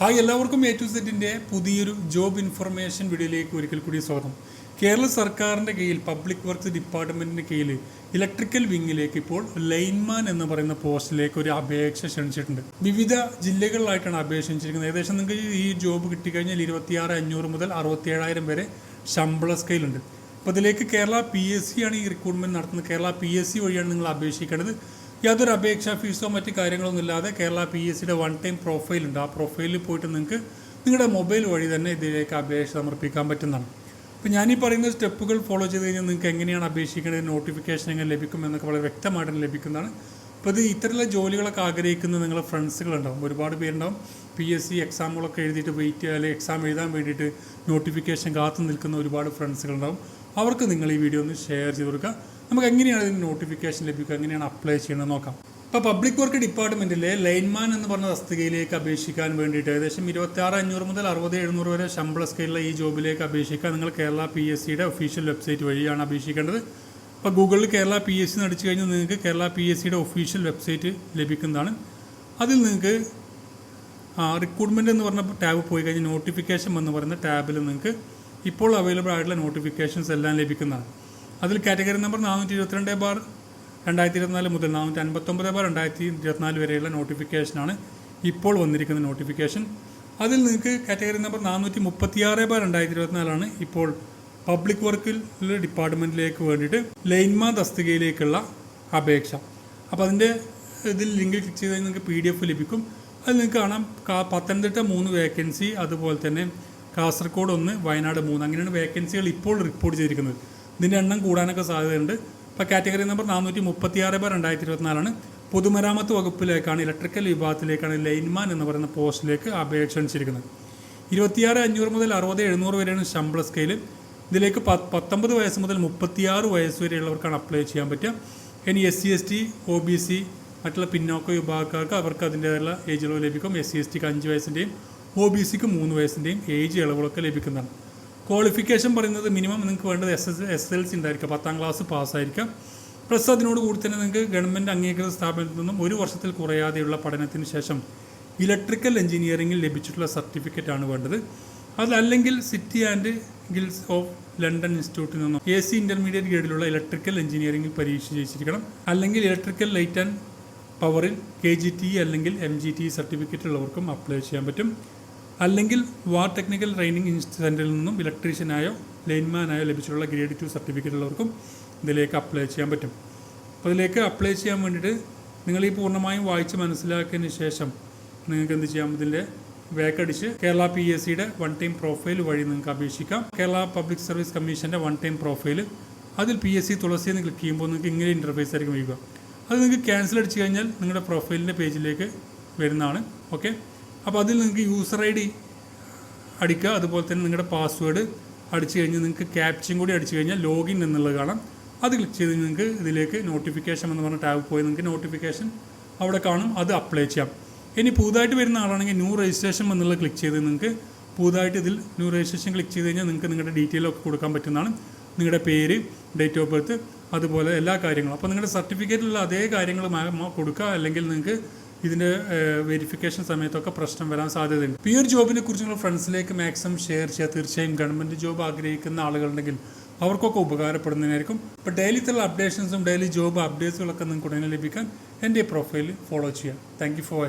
Hi എല്ലാവർക്കും A to സെറ്റിന്റെ പുതിയൊരു ജോബ് ഇൻഫർമേഷൻ വീഡിയോയിലേക്ക് ഒരിക്കൽ കൂടി സ്വാഗതം. കേരള സർക്കാരിന്റെ കീഴിൽ പബ്ലിക് വർക്ക്സ് ഡിപ്പാർട്ട്മെന്റിന്റെ കീഴിൽ ഇലക്ട്രിക്കൽ വിങ്ങിലേക്ക് ഇപ്പോൾ ലൈൻമാൻ എന്ന് പറയുന്ന പോസ്റ്റിലേക്ക് ഒരു അപേക്ഷ ക്ഷണിച്ചിട്ടുണ്ട്. വിവിധ ജില്ലകളിലായിട്ടാണ് അപേക്ഷ ക്ഷണിച്ചിരിക്കുന്നത്. ഏകദേശം നിങ്ങൾക്ക് ഈ ജോബ് കിട്ടിക്കഴിഞ്ഞാൽ ഇരുപത്തിയാറ് അഞ്ഞൂറ് മുതൽ അറുപത്തിയേഴായിരം വരെ ശമ്പള സ്കെയിലുണ്ട് അപ്പോൾ ഇതിലേക്ക് കേരള പി എസ് സി ആണ് ഈ റിക്രൂട്ട്മെന്റ് നടത്തുന്നത്. കേരള പി എസ് സി വഴിയാണ് നിങ്ങൾ അപേക്ഷിക്കേണ്ടത്. യാതൊരു അപേക്ഷാ ഫീസോ മറ്റു കാര്യങ്ങളൊന്നും ഇല്ലാതെ കേരള പി എസ് സിയുടെ വൺ ടൈം പ്രൊഫൈൽ ഉണ്ട്. ആ പ്രൊഫൈലിൽ പോയിട്ട് നിങ്ങൾക്ക് നിങ്ങളുടെ മൊബൈൽ വഴി തന്നെ ഇതിലേക്ക് അപേക്ഷ സമർപ്പിക്കാൻ പറ്റുന്നതാണ്. അപ്പോൾ ഞാനീ പറയുന്ന സ്റ്റെപ്പുകൾ ഫോളോ ചെയ്ത് കഴിഞ്ഞാൽ നിങ്ങൾക്ക് എങ്ങനെയാണ് അപേക്ഷിക്കേണ്ടത് നോട്ടിഫിക്കേഷൻ എങ്ങനെ ലഭിക്കും എന്നൊക്കെ വളരെ വ്യക്തമായിട്ട് ലഭിക്കുന്നതാണ്. അപ്പോൾ ഇത് ഇത്തരത്തിലുള്ള ജോലികളൊക്കെ ആഗ്രഹിക്കുന്ന നിങ്ങളുടെ ഫ്രണ്ട്സുകളുണ്ടാവും ഒരുപാട് പേരുണ്ടാവും. പി എസ് സി എക്സാമുകളൊക്കെ എഴുതിയിട്ട് വെയിറ്റ് അല്ലെങ്കിൽ എക്സാം എഴുതാൻ വേണ്ടിയിട്ട് നോട്ടിഫിക്കേഷൻ കാത്തു നിൽക്കുന്ന ഒരുപാട് ഫ്രണ്ട്സുകളുണ്ടാവും അവർക്ക് നിങ്ങൾ ഈ വീഡിയോ ഒന്ന് ഷെയർ ചെയ്ത് കൊടുക്കുക. നമുക്ക് എങ്ങനെയാണ് ഇതിന് നോട്ടിഫിക്കേഷൻ ലഭിക്കുക? എങ്ങനെയാണ് അപ്ലൈ ചെയ്യണമെന്ന് നോക്കാം. ഇപ്പോൾ പബ്ലിക് വർക്ക് ഡിപ്പാർട്ട്മെന്റിലെ ലൈൻമാൻ എന്ന് പറഞ്ഞ തസ്തികയിലേക്ക് അപേക്ഷിക്കാൻ വേണ്ടിയിട്ട് ഏകദേശം ഇരുപത്തി ആറ് അഞ്ഞൂറ് മുതൽ അറുപത് എഴുന്നൂറ് വരെ ശമ്പള സ്കെയിലുള്ള ഈ ജോബിലേക്ക് അപേക്ഷിക്കാൻ നിങ്ങൾ കേരള പി എസ് സിയുടെ ഒഫീഷ്യൽ വെബ്സൈറ്റ് വഴിയാണ് അപേക്ഷിക്കേണ്ടത്. ഇപ്പോൾ ഗൂഗിളിൽ കേരള പി എസ് സി അടിച്ചു കഴിഞ്ഞാൽ നിങ്ങൾക്ക് കേരള പി എസ് സിയുടെ ഒഫീഷ്യൽ വെബ്സൈറ്റ് ലഭിക്കുന്നതാണ്. അതിൽ നിങ്ങൾക്ക് റിക്രൂട്ട്മെന്റ് എന്ന് പറഞ്ഞ ടാബ് പോയി കഴിഞ്ഞാൽ നോട്ടിഫിക്കേഷൻ എന്ന് പറയുന്ന ടാബിൽ നിങ്ങൾക്ക് ഇപ്പോൾ അവൈലബിൾ ആയിട്ടുള്ള നോട്ടിഫിക്കേഷൻസ് എല്ലാം ലഭിക്കുന്നതാണ്. അതിൽ കാറ്റഗറി നമ്പർ നാനൂറ്റി ഇരുപത്തിരണ്ട് ബാർ രണ്ടായിരത്തി ഇരുപത്തിനാല് മുതൽ നാനൂറ്റി അൻപത്തൊമ്പത് ബാർ രണ്ടായിരത്തി ഇരുപത്തിനാല് വരെയുള്ള നോട്ടിഫിക്കേഷനാണ് ഇപ്പോൾ വന്നിരിക്കുന്ന നോട്ടിഫിക്കേഷൻ അതിൽ നിങ്ങൾക്ക് കാറ്റഗറി നമ്പർ നാനൂറ്റി മുപ്പത്തിയാറ് ബാർ രണ്ടായിരത്തി ഇരുപത്തിനാലാണ് ഇപ്പോൾ പബ്ലിക് വർക്കിൽ ഡിപ്പാർട്ട്മെന്റിലേക്ക് വേണ്ടിയിട്ട് ലൈൻമാ തസ്തികയിലേക്കുള്ള അപേക്ഷ. അപ്പോൾ അതിന്റെ ഇതിൽ ലിങ്കിൽ ക്ലിക്ക് ചെയ്ത് നിങ്ങൾക്ക് പി ഡി എഫ് ലഭിക്കും. അതിൽ നിങ്ങൾക്ക് കാണാം. പത്തനംതിട്ട മൂന്ന് വേക്കൻസി അതുപോലെ തന്നെ കാസർഗോഡ് ഒന്ന് വയനാട് മൂന്ന്. അങ്ങനെയാണ് വേക്കൻസികൾ ഇപ്പോൾ റിപ്പോർട്ട് ചെയ്തിരിക്കുന്നത്. ഇതിന്റെ എണ്ണം കൂടാനൊക്കെ സാധ്യതയുണ്ട്. ഇപ്പോൾ കാറ്റഗറി നമ്പർ നാനൂറ്റി മുപ്പത്തി ആറ് ബാർ രണ്ടായിരത്തി ഇരുപത്തിനാലാണ് പൊതുമരാമത്ത് വകുപ്പിലേക്കാണ് ഇലക്ട്രിക്കൽ വിഭാഗത്തിലേക്കാണ് ലൈൻമാൻ എന്ന് പറയുന്ന പോസ്റ്റിലേക്ക് അപേക്ഷ ക്ഷണിച്ചിരിക്കുന്നത് ഇരുപത്തിയാറ് അഞ്ഞൂറ് മുതൽ അറുപത് എഴുന്നൂറ് വരെയാണ് ശമ്പള സ്കെയിൽ ഇതിലേക്ക് പത്ത് പത്തൊമ്പത് വയസ്സ് മുതൽ മുപ്പത്തിയാറ് വയസ്സ് വരെയുള്ളവർക്കാണ് അപ്ലൈ ചെയ്യാൻ പറ്റുക. ഇനി S C S T O B C മറ്റുള്ള പിന്നോക്ക വിഭാഗക്കാർക്ക് അവർക്ക് അതിന്റേതായുള്ള ഏജ് ലഭിക്കും. എസ് സി എസ് ടിക്ക് അഞ്ച് വയസ്സിന്റെയും ഒ ബി സിക്ക് മൂന്ന് വയസ്സിന്റെയും ഏജ് ഇളവുകളൊക്കെ ലഭിക്കുന്നതാണ്. ക്വാളിഫിക്കേഷൻ പറയുന്നത് മിനിമം നിങ്ങൾക്ക് വേണ്ടത് S S S L C ഉണ്ടായിരിക്കാം. പത്താം ക്ലാസ് പാസ്സായിരിക്കാം. പ്ലസ് അതിനോട് കൂടി തന്നെ നിങ്ങൾക്ക് ഗവൺമെന്റ് അംഗീകൃത സ്ഥാപനത്തിൽ നിന്നും ഒരു വർഷത്തിൽ കുറയാതെയുള്ള പഠനത്തിന് ശേഷം ഇലക്ട്രിക്കൽ എഞ്ചിനീയറിംഗിൽ ലഭിച്ചിട്ടുള്ള സർട്ടിഫിക്കറ്റ് ആണ് വേണ്ടത്. അതല്ലെങ്കിൽ city and guilds of London ഇൻസ്റ്റിറ്റ്യൂട്ടിൽ നിന്നും എ സി ഇന്റർമീഡിയറ്റ് ഗ്രേഡിലുള്ള ഇലക്ട്രിക്കൽ എഞ്ചിനീയറിംഗിൽ പരീക്ഷ ജയിച്ചിരിക്കണം. അല്ലെങ്കിൽ ഇലക്ട്രിക്കൽ ലൈറ്റ് ആൻഡ് പവറിൽ കെ ജി ടി അല്ലെങ്കിൽ എം ജി ടി സർട്ടിഫിക്കറ്റ് ഉള്ളവർക്കും അപ്ലൈ ചെയ്യാൻ പറ്റും. അല്ലെങ്കിൽ വാർ ടെക്നിക്കൽ ട്രെയിനിങ് സെന്ററിൽ നിന്നും ഇലക്ട്രീഷ്യനായോ ലൈൻമാനായോ ലഭിച്ചിട്ടുള്ള ഗ്രേഡ് ടു സർട്ടിഫിക്കറ്റ് ഉള്ളവർക്കും ഇതിലേക്ക് അപ്ലൈ ചെയ്യാൻ പറ്റും. അപ്പോൾ ഇതിലേക്ക് അപ്ലൈ ചെയ്യാൻ വേണ്ടിയിട്ട് നിങ്ങൾ ഈ പൂർണമായും വായിച്ച് മനസ്സിലാക്കിയതിന് ശേഷം നിങ്ങൾക്ക് എന്ത് ചെയ്യാം? ഇതിന്റെ വേക്കടിച്ച് കേരള പി എസ് സിയുടെ വൺ ടൈം പ്രൊഫൈൽ വഴി നിങ്ങൾക്ക് അപേക്ഷിക്കാം. കേരള പബ്ലിക് സർവീസ് കമ്മീഷന്റെ വൺ ടൈം പ്രൊഫൈൽ അതിൽ പി എസ് സി തുളസി എന്ന് ക്ലിക്ക് ചെയ്യുമ്പോൾ നിങ്ങൾക്ക് ഇങ്ങനെ ഇന്റർഫേസ് ആയിരിക്കും വരിക അത് നിങ്ങൾക്ക് ക്യാൻസൽ അടിച്ച് കഴിഞ്ഞാൽ നിങ്ങളുടെ പ്രൊഫൈലിന്റെ പേജിലേക്ക് വരുന്നതാണ്. ഓക്കെ അപ്പോൾ അതിൽ നിങ്ങൾക്ക് യൂസർ ഐ ഡി അടിക്കുക. അതുപോലെ തന്നെ നിങ്ങളുടെ പാസ്വേഡ് അടിച്ചു കഴിഞ്ഞാൽ നിങ്ങൾക്ക് ക്യാപ്ചയും കൂടി അടിച്ചു കഴിഞ്ഞാൽ ലോഗിൻ എന്നുള്ളത് കാണാം. അത് ക്ലിക്ക് ചെയ്ത് നിങ്ങൾക്ക് ഇതിലേക്ക് നോട്ടിഫിക്കേഷൻ എന്ന് പറഞ്ഞ ടാബ് പോയി നിങ്ങൾക്ക് നോട്ടിഫിക്കേഷൻ അവിടെ കാണും. അത് അപ്ലൈ ചെയ്യാം. ഇനി പുതുതായിട്ട് വരുന്ന ആളാണെങ്കിൽ ന്യൂ രജിസ്ട്രേഷൻ എന്നുള്ളത് ക്ലിക്ക് ചെയ്ത് നിങ്ങൾക്ക് പുതുതായിട്ട് ഇതിൽ ന്യൂ രജിസ്ട്രേഷൻ ക്ലിക്ക് ചെയ്ത് കഴിഞ്ഞാൽ നിങ്ങൾക്ക് നിങ്ങളുടെ ഡീറ്റെയിൽ ഒക്കെ കൊടുക്കാൻ പറ്റുന്നതാണ്. നിങ്ങളുടെ പേര് ഡേറ്റ് ഓഫ് ബർത്ത് അതുപോലെ എല്ലാ കാര്യങ്ങളും. അപ്പോൾ നിങ്ങളുടെ സർട്ടിഫിക്കറ്റിലുള്ള അതേ കാര്യങ്ങൾ കൊടുക്കുക. അല്ലെങ്കിൽ നിങ്ങൾക്ക് ഇതിന്റെ വെരിഫിക്കേഷൻ സമയത്തൊക്കെ പ്രശ്നം വരാൻ സാധ്യതയുണ്ട്. ഇപ്പോൾ ഈ ഒരു ജോബിനെ കുറിച്ച് നിങ്ങൾ ഫ്രണ്ട്സിലേക്ക് മാക്സിമം ഷെയർ ചെയ്യുക തീർച്ചയായും ഗവൺമെന്റ് ജോബ് ആഗ്രഹിക്കുന്ന ആളുകളുണ്ടെങ്കിൽ അവർക്കൊക്കെ ഉപകാരപ്പെടുന്നതിനായിരിക്കും. ഇപ്പോൾ ഡെയിലിത്തുള്ള അപ്ഡേഷൻസും ഡെയിലി ജോബ് അപ്ഡേറ്റ്സുകളൊക്കെ നിങ്ങൾക്ക് ഉടനെ ലഭിക്കാൻ എന്റെ പ്രൊഫൈൽ ഫോളോ ചെയ്യുക. Thank for watching